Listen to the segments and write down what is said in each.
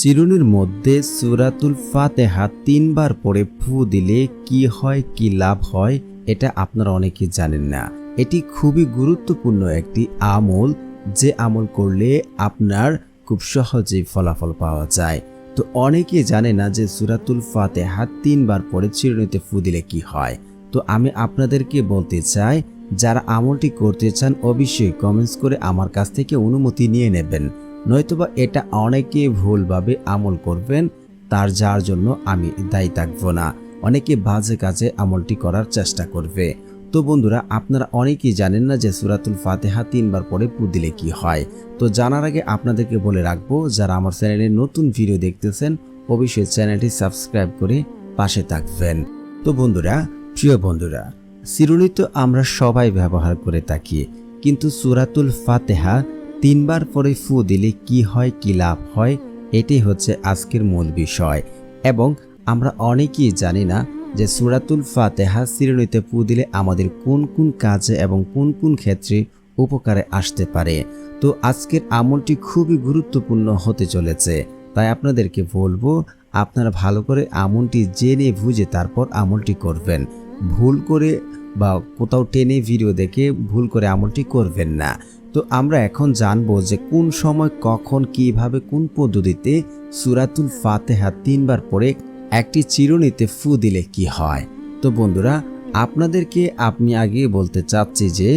চিরুনির মধ্যে সুরাতুল ফাতেহা তিনবার পরে ফু দিলে কি হয়, কি লাভ হয়, এটা আপনারা অনেকেই জানেন না। এটি খুবই গুরুত্বপূর্ণ একটি আমল, যে আমল করলে আপনার খুব সহজেই ফলাফল পাওয়া যায়। তো অনেকেই জানে না যে সুরাতুল ফাতেহা তিনবার পরে চিরুনিতে ফু দিলে কি হয়। তো আমি আপনাদেরকে বলতে চাই, যারা আমলটি করতে চান অবশ্যই কমেন্টস করে আমার কাছ থেকে অনুমতি নিয়ে নেবেন। নয়তোবা এটা অনেকে ভুলভাবে আমল করবেন, তার যার জন্য আমি দায়ী থাকব না। অনেকে বাজে কাজে আমলটি করার চেষ্টা করবে। তো বন্ধুরা, আপনারা অনেকেই জানেন না যে সুরাতুল ফাতেহা তিনবার পরে পু দিলে কি হয়। তো জানার আগে আপনাদেরকে বলে রাখব, যারা আমার চ্যানেলে নতুন ভিডিও দেখতেছেন, অবশ্যই চ্যানেলটি সাবস্ক্রাইব করে পাশে থাকবেন। তো বন্ধুরা, প্রিয় বন্ধুরা চিরুনি তো আমরা সবাই ব্যবহার করে থাকি, কিন্তু সুরাতুল ফাতেহা তিনবার পরে ফু দিলে কি হয়, কি লাভ হয়, এটি হচ্ছে আজকের মূল বিষয়। এবং আমরা অনেকেই জানি না যে সুরাতুল ফাতেহা চিরুনিতে ফু দিলে আমাদের কোন কোন কাজে এবং কোন কোন ক্ষেত্রে উপকারে আসতে পারে। তো আজকের আমলটি খুবই গুরুত্বপূর্ণ হতে চলেছে। তাই আপনাদেরকে বলব, আপনারা ভালো করে আমলটি জেনে বুঝে তারপর আমলটি করবেন। ভুল করে বা কোথাও টেনে ভিডিও দেখে ভুল করে আমলটি করবেন না। তো আমরা এখন জানব যে কোন সময় কখন, কীভাবে, কোন পদ্ধতিতে সুরাতুল ফাতেহা তিনবার পরে একটি চিরুনিতে ফু দিলে কি হয়। তো বন্ধুরা, আপনাদেরকে আপনি আগে বলতে চাচ্ছি যে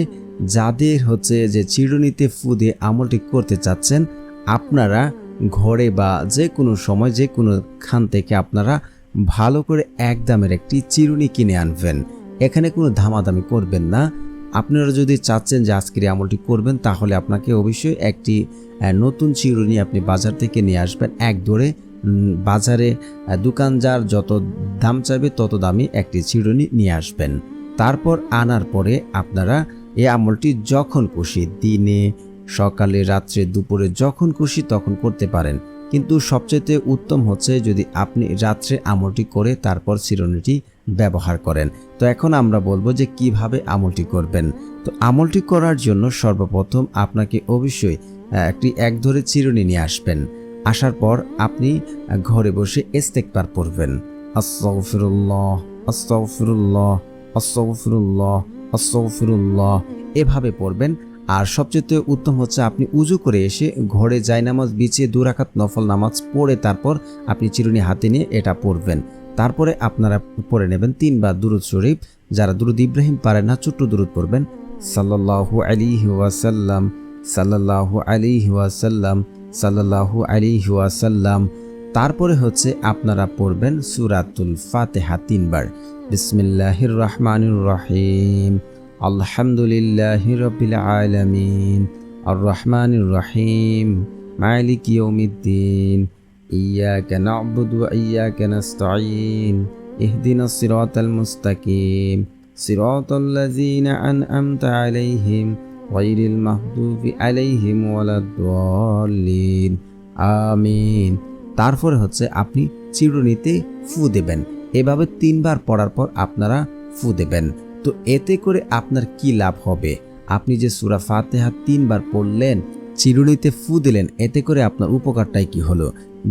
যাদের হচ্ছে যে চিরুনিতে ফু দিয়ে আমলটি করতে চাচ্ছেন, আপনারা ঘরে বা যে কোনো সময়, যে কোনো খান থেকে আপনারা ভালো করে এক দামের একটি চিরুনি কিনে আনবেন। এখানে কোনো দামাদামি করবেন না। আপনারা যদি চাচ্ছেন যে আজকের আমলটি করবেন তাহলে আপনাকে অবশ্যই একটি নতুন চিরুনি আপনি বাজার থেকে নিয়ে আসবেন। এক দৌড়ে বাজারে আহ, দোকানদার যত দাম চাইবে তত দামি একটি চিরুনি নিয়ে আসবেন। তারপর আনার পরে আপনারা এই আমলটি যখন খুশি দিনে সকালে রাত্রে দুপুরে যখন খুশি তখন করতে পারেন। কিন্তু সবচেয়ে উত্তম হচ্ছে যদি আপনি রাত্রে আমলটি করে তারপর চিরুনিটি ব্যবহার করেন। তো এখন আমরা বলব যে কীভাবে আমলটি করবেন। তো আমলটি করার জন্য সর্বপ্রথম আপনাকে অবশ্যই একটি এক ধরে চিরুনি নিয়ে আসবেন। আসার পর আপনি ঘরে বসে ইস্তেকবার পড়বেন। আস্তাগফিরুল্লাহ আস্তাগফিরুল্লাহ আস্তাগফিরুল্লাহ এভাবে পড়বেন। আর সবচেয়ে উত্তম হচ্ছে আপনি উজু করে এসে ঘরে জায়নামাজ বিছিয়ে দুরাকাত নফল নামাজ পড়ে তারপর আপনি চিরুনি হাতে নিয়ে এটা পড়বেন। তারপরে আপনারা পড়ে নেবেন তিনবার দুরুদ শরীফ। যারা দুরুদ ইব্রাহিম পারেন না, ছোট্ট দুরুদ পড়বেন। সাল্লাল্লাহু আলাইহি ওয়াসাল্লাম, সাল্লাল্লাহু আলাইহি ওয়াসাল্লাম, সাল্লাল্লাহু আলাইহি ওয়াসাল্লাম। তারপরে হচ্ছে আপনারা পড়বেন সুরাতুল ফাতেহা তিনবার। বিসমিল্লাহির রহমানির রহিম। আলহামদুলিল্লাহি রবিল আলামিন। আর রহমানুর রহিম। মালিক ইয়াউমিদ্দিন। إياك نعبد وإياك نستعين اهدنا الصراط المستقيم صراط الذين أنعمت عليهم غير المغضوب عليهم ولا الضالين আমিন তারপরে হচ্ছে আপনি চিরুনিতে ফু দেবেন এভাবে তিনবার পড়ার পর আপনারা ফু দেবেন তো এতে করে আপনার কি লাভ হবে আপনি যে সুরা ফাতেহা তিনবার পড়লেন চিরুনিতে ফু দিলেন, এতে করে আপনার উপকারটাই কি হলো?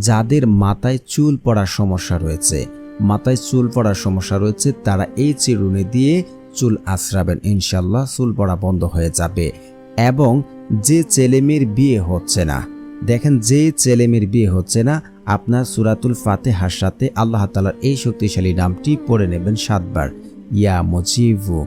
যাদের মাথায় চুল পড়ার সমস্যা রয়েছে, মাথায় চুল পড়ার সমস্যা রয়েছে, তারা এই চিরুনি দিয়ে চুল আশ্রাবেন ইনশাল্লাহ চুল পড়া বন্ধ হয়ে যাবে। এবং যে ছেলেমেয়ের বিয়ে হচ্ছে না, দেখেন যে ছেলেমেয়ের বিয়ে হচ্ছে না, আপনার সুরাতুল ফাতেহার সাথে আল্লাহ তালার এই শক্তিশালী নামটি পড়ে নেবেন সাতবার। ইয়া মজিবু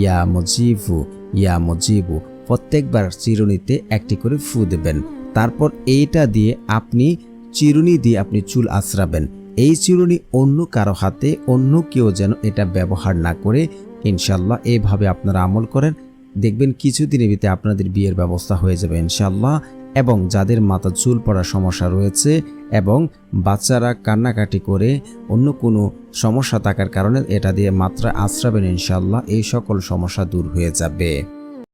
ইয়া মজিবু ইয়া মজিবু। প্রত্যেকবার চিরুনিতে একটি করে ফু দেবেন। তারপর এইটা দিয়ে আপনি চিরুনি দিয়ে আপনি চুল আশ্রাবেন এই চিরুনি অন্য কারও হাতে, অন্য কেউ যেন এটা ব্যবহার না করে ইনশাল্লাহ এভাবে আপনারা আমল করেন। দেখবেন কিছুদিনের ভিতরে আপনাদের বিয়ের ব্যবস্থা হয়ে যাবে ইনশাল্লাহ এবং যাদের মাথা চুল পড়ার সমস্যা রয়েছে এবং বাচ্চারা কান্নাকাটি করে, অন্য কোনো সমস্যা থাকার কারণে এটা দিয়ে মাত্রা আশ্রাবেন ইনশাল্লাহ এই সকল সমস্যা দূর হয়ে যাবে।